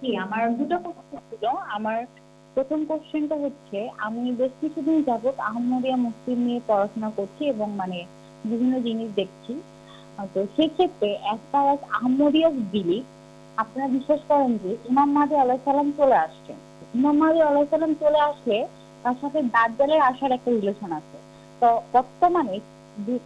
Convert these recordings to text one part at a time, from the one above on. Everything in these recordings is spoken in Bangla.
জি আমার দুটো কোশ্চেন ছিল। আমার প্রথম কোশ্চেনটা হচ্ছে, আমি বেশ কিছুদিন যাবত আহমদিয়া মুসলিম নিয়ে পড়াশোনা করছি এবং মানে বিভিন্ন জিনিস দেখছি। তো সেক্ষেত্রে as far as Ahmadiyya believe আপনারা বিশ্বাস করেন যে ইমাম মাহাদি আল্লাহ সাল্লাম চলে আসছেন ইমাম মাহাদি আল্লাহ সাল্লাম চলে আসলে তার সাথে দাজ্জালের আসার একটা রিলেশন আছে। তো বর্তমানে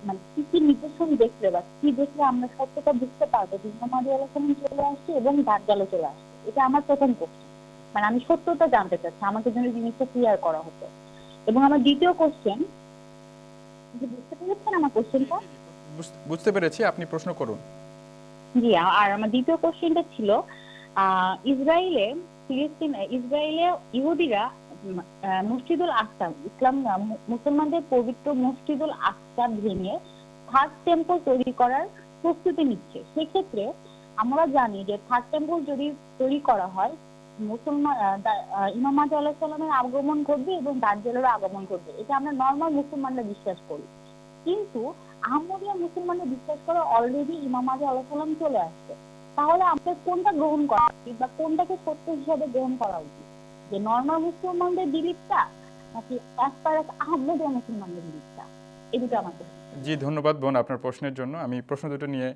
মানে কি কি নিদর্শন দেখলে বা কি দেখলে আমরা সত্যতা বুঝতে পারব যে ইমাম মাহাদি আল্লাহ সাল্লাম চলে আসছে এবং দাজ্জালও চলে আসছে? এটা আমার প্রথম কোশ্চেন মানে আমি সত্যতা জানতে চাচ্ছি আমাকে যেন জিনিসটা ক্লিয়ার করা হতো। এবং আমার দ্বিতীয় কোশ্চেন বুঝতে পেরেছেন আমার কোশ্চেনটা বুঝতে পেরেছি আপনি প্রশ্ন করুন। জি আর আমার দ্বিতীয় কোশ্চেনটা ছিল ইসরায়েলে ফিলিস্তিন ইসরায়েলে ইহুদিরা মসজিদুল আকসা ইসলাম মুসলমানদের পবিত্র মসজিদুল আকসা ভেঙে থার্ড টেম্পল তৈরি করার প্রস্তুতি নিচ্ছে। সেক্ষেত্রে আমরা জানি যে থার্ড টেম্পল যদি তৈরি করা হয়, মুসলমান ইমাম মাহাদি আল্লাহ সাল্লামের আগমন ঘটবে এবং দাজ্জালেরও আগমন ঘটবে। এটা আমরা নর্মাল মুসলমানরা বিশ্বাস করি। কিন্তু আহমদিয়া মুসলমানরা বিশ্বাস করে অলরেডি ইমাম আলী আল্লাহ সাল্লাম চলে আসছে। তাহলে আমাদের কোনটা গ্রহণ করা উচিত বা কোনটাকে সত্য হিসাবে গ্রহণ করা উচিত? যে নর্মাল মুসলমানদের বিলিপটা নাকি এক পার এক আহমদিয়া মুসলমানদের বিলিপটা এই দুটো আমার জি, ধন্যবাদ বোন আপনার প্রশ্নের জন্য। আমি প্রশ্ন দুটো নিয়ে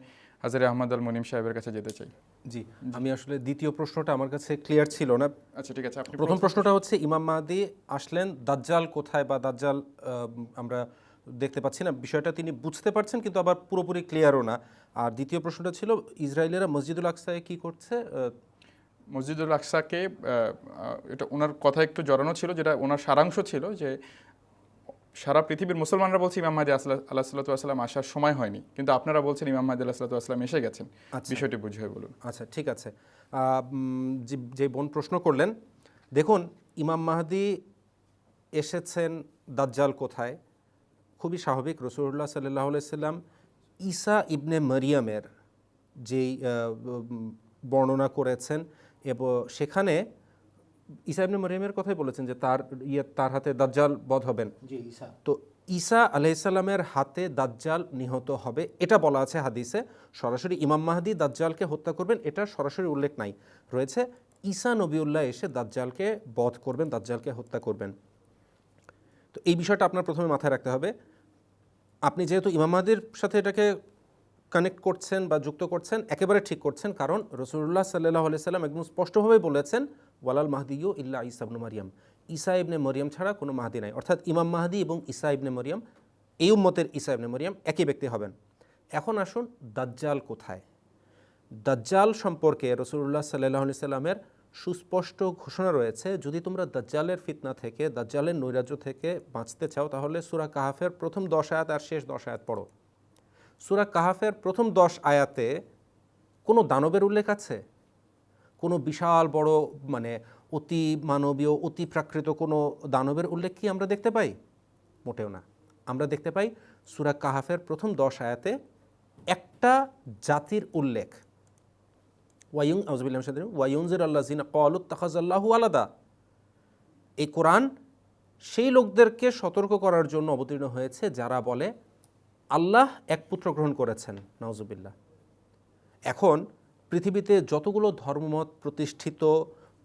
হাজারে আহমদ আল মনিম সাহেবের কাছে যেতে চাই। জি আমি আসলে দ্বিতীয় প্রশ্নটা আমার কাছে ক্লিয়ার ছিল না। আচ্ছা ঠিক আছে প্রথম প্রশ্নটা হচ্ছে ইমাম মাহাদি আসলেন দাজ্জাল কোথায় বা দাজ্জাল আমরা দেখতে পাচ্ছি না। বিষয়টা তিনি বুঝতে পারছেন কিন্তু আবার পুরোপুরি ক্লিয়ারও না। আর দ্বিতীয় প্রশ্নটা ছিল ইসরায়েলেরা মসজিদুল আকসায় কি করছে? মসজিদুল আকসাকে এটা ওনার কথা একটু জড়ানো ছিল যেটা ওনার সারাংশ ছিল যে সারা পৃথিবীর মুসলমানরা বলছে ইমাম মাহাদি আল্লাহ সাল্লাম আসার সময় হয়নি। কিন্তু আপনারা বলছেন ইমাম মাহাদি আল্লাহ সাল্লাম এসে গেছেন। আচ্ছা। বিষয়টি বুঝিয়ে বলুন। আচ্ছা ঠিক আছে। যে- যে বোন প্রশ্ন করলেন দেখুন ইমাম মাহাদি এসেছেন দাজ্জাল কোথায়? খুবই স্বাভাবিক রসুল্লাহ সাল্লাহ সাল্লাম ঈসা ইবনে মরিয়মের যেই বর্ণনা করেছেন এবং সেখানে ঈসা ইবনে মরিয়মের কথাই বলেছেন যে তার ইয়ে তার হাতে দাজ্জাল বধ হবেন। তো ঈসা আলাইসাল্লামের হাতে দাজ্জাল নিহত হবে এটা বলা আছে হাদিসে। সরাসরি ইমাম মাহাদি দাজ্জালকে হত্যা করবেন এটা সরাসরি উল্লেখ নাই। রয়েছে ঈসা নবিউল্লাহ এসে দাজ্জালকে বধ করবেন দাজ্জালকে হত্যা করবেন। তো এই বিষয়টা আপনার প্রথমে মাথায় রাখতে হবে। আপনি যেহেতু ইমাম মাহাদির সাথে এটাকে কানেক্ট করছেন বা যুক্ত করছেন, একেবারে ঠিক করছেন। কারণ রসুল্লাহ সাল্লাহ সাল্লাম একদম স্পষ্টভাবে বলেছেন, ওয়ালাল মাহদিউ ইল্লা ইসা ইবনু মারিয়াম। ঈসা ইবনে মরিয়াম ছাড়া কোনো মাহাদি নাই। অর্থাৎ ইমাম মাহাদি এবং ঈসা ইবনে মরিয়াম, এই উম্মতের ঈসা ইবনে মরিয়াম একই ব্যক্তি হবেন। এখন আসুন দাজ্জাল কোথায়? দাজ্জাল সম্পর্কে রসুল্লাহ সাল্লাহ সাল্লামের সুস্পষ্ট ঘোষণা রয়েছে। যদি তোমরা দাজ্জালের ফিতনা থেকে, দাজ্জালের নৈরাজ্য থেকে বাঁচতে চাও, তাহলে সুরা কাহাফের প্রথম দশ আয়াত আর শেষ দশ আয়াত পড়ো। সুরা কাহাফের প্রথম দশ আয়াতে কোনো দানবের উল্লেখ আছে? কোনো বিশাল বড় মানে অতি মানবীয়, অতি প্রাকৃত কোনো দানবের উল্লেখ কি আমরা দেখতে পাই? মোটেও না। আমরা দেখতে পাই সুরা কাহাফের প্রথম দশ আয়াতে একটা জাতির উল্লেখ। ওয়াইং আউজবিল্লাম ওয়াইউনজির আল্লাহ জিনা কলুত তাখাজাল্লাহু আলাদা। এই কোরআন সেই লোকদেরকে সতর্ক করার জন্য অবতীর্ণ হয়েছে যারা বলে আল্লাহ এক পুত্র গ্রহণ করেছেন নওজুবিল্লাহ এখন পৃথিবীতে যতগুলো ধর্মমত প্রতিষ্ঠিত,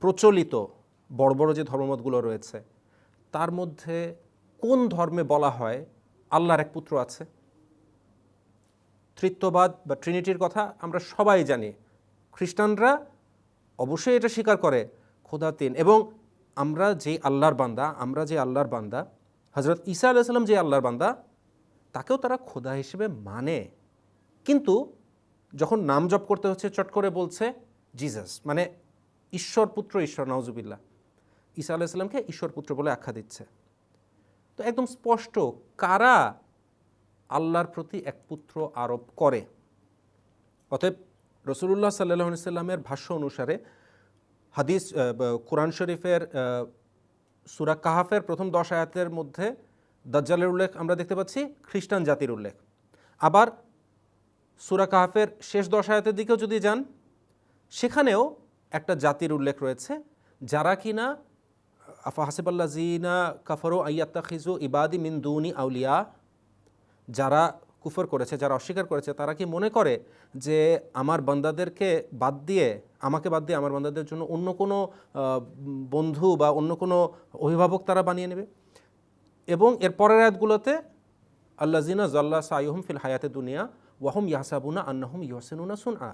প্রচলিত, বড় বড় যে ধর্মমতগুলো রয়েছে, তার মধ্যে কোন ধর্মে বলা হয় আল্লাহর এক পুত্র আছে? তৃত্ববাদ বা ট্রিনিটির কথা আমরা সবাই জানি। খ্রিস্টানরা অবশ্যই এটা স্বীকার করে, খোদা তিন। এবং আমরা যে আল্লাহর বান্দা, আমরা যে আল্লাহর বান্দা হজরত ঈসা আলাইসাল্লাম যে আল্লাহর বান্দা তাকেও তারা খোদা হিসেবে মানে। কিন্তু যখন নাম জপ করতে হচ্ছে, চট করে বলছে জিজাস মানে ঈশ্বর পুত্র, ঈশ্বর নওজুবিল্লাহ ঈসা আলাইসাল্লামকে ঈশ্বর পুত্র বলে আখ্যা দিচ্ছে। তো একদম স্পষ্ট, কারা আল্লাহর প্রতি এক পুত্র আরোপ করে? অতএব রসুল্লাহ সাল্লাহ সাল্লামের ভাষ্য অনুসারে হাদিস কোরআন শরীফের সুরা কাহাফের প্রথম দশ আয়াতের মধ্যে দাজ্জালের উল্লেখ আমরা দেখতে পাচ্ছি, খ্রিস্টান জাতির উল্লেখ। আবার সুরা কাহাফের শেষ দশ আয়াতের দিকেও যদি যান, সেখানেও একটা জাতির উল্লেখ রয়েছে, যারা কিনা, আফা হাসিবাল্লা জিনা কাফারো আয়াত্তা খিজু ইবাদি মিন দুনি আউলিয়া, যারা কুফর করেছে, যারা অস্বীকার করেছে, তারা কি মনে করে যে আমার বান্দাদেরকে বাদ দিয়ে, আমাকে বাদ দিয়ে আমার বান্দাদের জন্য অন্য কোনো বন্ধু বা অন্য কোনো অভিভাবক তারা বানিয়ে নেবে? এবং এর পরের আয়াতগুলোতে আল্লাহ জিনা জাল্লা সাইহুম ফিল হায়াতে দুনিয়া ওয়াহম ইয়াসাবুনা আন্নাহম ইহসেনুনা সুন আ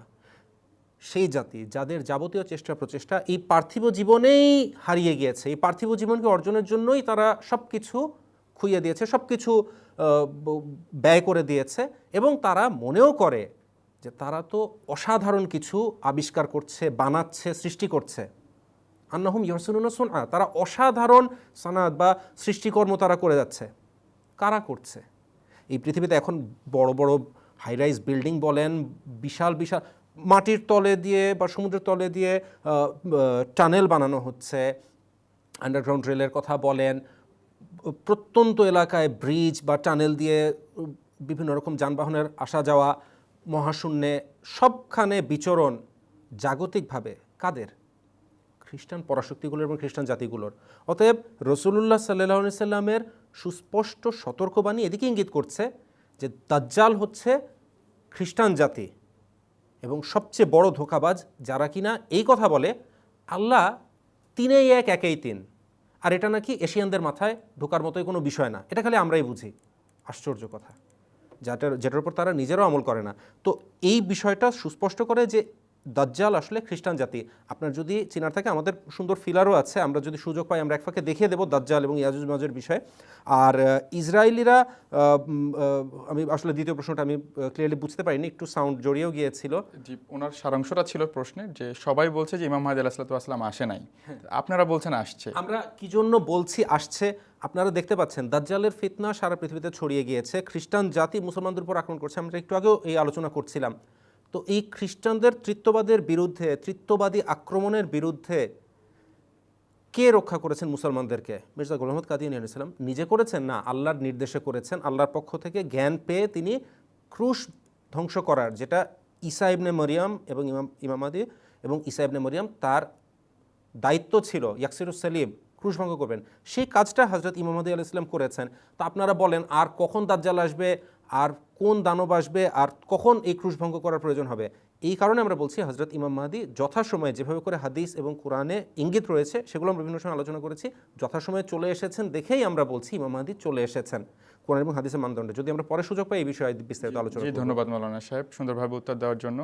সেই জাতি যাদের যাবতীয় চেষ্টা প্রচেষ্টা এই পার্থিব জীবনেই হারিয়ে গিয়েছে, এই পার্থিব জীবনকে অর্জনের জন্যই তারা সব কিছু খুইয়ে দিয়েছে সব কিছু ব্যয় করে দিয়েছে এবং তারা মনেও করে যে তারা তো অসাধারণ কিছু আবিষ্কার করছে, বানাচ্ছে, সৃষ্টি করছে। আন্নাহুম ইহসেনুনা সুন তারা অসাধারণ সানাদ বা সৃষ্টিকর্ম তারা করে যাচ্ছে। কারা করছে? এই পৃথিবীতে এখন বড় বড় হাইরাইজ বিল্ডিং বলেন, বিশাল বিশাল মাটির তলে দিয়ে বা সমুদ্রের তলে দিয়ে টানেল বানানো হচ্ছে। আন্ডারগ্রাউন্ড রেলের কথা বলেন। প্রত্যন্ত এলাকায় ব্রিজ বা টানেল দিয়ে, বিভিন্ন রকম যানবাহনের আসা যাওয়া, মহাশূন্যে সবখানে বিচরণ জাগতিকভাবে কাদের? খ্রিস্টান পরাশক্তিগুলোর এবং খ্রিস্টান জাতিগুলোর। অতএব রসুল্লাহ সাল্লাহ সাল্লামের সুস্পষ্ট সতর্কবাণী এদিকে ইঙ্গিত করছে যে দাজ্জাল হচ্ছে খ্রিস্টান জাতি এবং সবচেয়ে বড় ধোকাবাজ যারা কিনা এই কথা বলে, আল্লাহ তিনেই এক, একেই তিন। আর এটা নাকি এশিয়ানদের মাথায় ঢোকার মতোই কোনো বিষয় না। এটা খালি আমরাই বুঝি। আশ্চর্য কথা। যাটার, যেটার উপর তারা নিজেরাও আমল করে না। তো এই বিষয়টা সুস্পষ্ট করে যে দাজ্জাল আসলে খ্রিস্টান জাতি। আপনার যদি চিনার থাকে আমাদের সুন্দর ফিলারও আছে আমরা যদি সুযোগ পাই আমরা এক ফাঁকে দেখিয়ে দেবো দাজ্জাল এবং ইয়াজুজ মাজের বিষয়ে। আর ইসরায়েলিরা আমি আসলে দ্বিতীয় প্রশ্নটা আমি ক্লিয়ারলি বুঝতে পারিনি একটু সাউন্ড জড়িয়েও গিয়েছিল। জি ওনার সারাংশটা ছিল প্রশ্নের যে সবাই বলছে যে ইমাম মাহাদি আলাহিসাল্লাম আসে নাই। আপনারা বলছেন আসছে। আমরা কি জন্য বলছি আসছে? আপনারা দেখতে পাচ্ছেন দাজ্জালের ফিতনা সারা পৃথিবীতে ছড়িয়ে গিয়েছে। খ্রিস্টান জাতি মুসলমানদের উপর আক্রমণ করছে আমরা একটু আগেও এই আলোচনা করছিলাম। তো এই খ্রিস্টানদের তৃত্ববাদের বিরুদ্ধে, তৃত্ববাদী আক্রমণের বিরুদ্ধে কে রক্ষা করেছেন মুসলমানদেরকে? মির্জা গোলাম মোহাম্মদ কাদিয়ানি আলাইসালাম নিজে করেছেন না? আল্লাহর নির্দেশে করেছেন। আল্লাহর পক্ষ থেকে জ্ঞান পেয়ে তিনি ক্রুশ ধ্বংস করার, যেটা ঈসা ইবনে মরিয়াম এবং ইমাম ইমামাদি এবং ঈসা ইবনে মরিয়াম তার দায়িত্ব ছিল ইয়াকসিরুস সালিম ক্রুশ ভঙ্গ করবেন। সেই কাজটা হজরত ইমামদি আল ইসলাম করেছেন। তো আপনারা বলেন, আর কখন দাজ্জাল আসবে? আর কোন দানব আসবে আর কখন এই ক্রুশভঙ্গ করার প্রয়োজন হবে? এই কারণে আমরা বলছি হজরত ইমাম মাহাদি যথাসময়ে যেভাবে করে হাদিস এবং কোরআনে ইঙ্গিত রয়েছে সেগুলো আমরা বিভিন্ন সময় আলোচনা করেছি। যথাসময়ে চলে এসেছেন দেখেই আমরা বলছি ইমাম মাহাদি চলে এসেছেন। কোরআন এবং হাদিসের মানদণ্ডে। যদি আমরা পরে সুযোগ পাই এই বিষয়ে বিস্তারিত আলোচনা ধন্যবাদ মৌলানা সাহেব সুন্দরভাবে উত্তর দেওয়ার জন্য।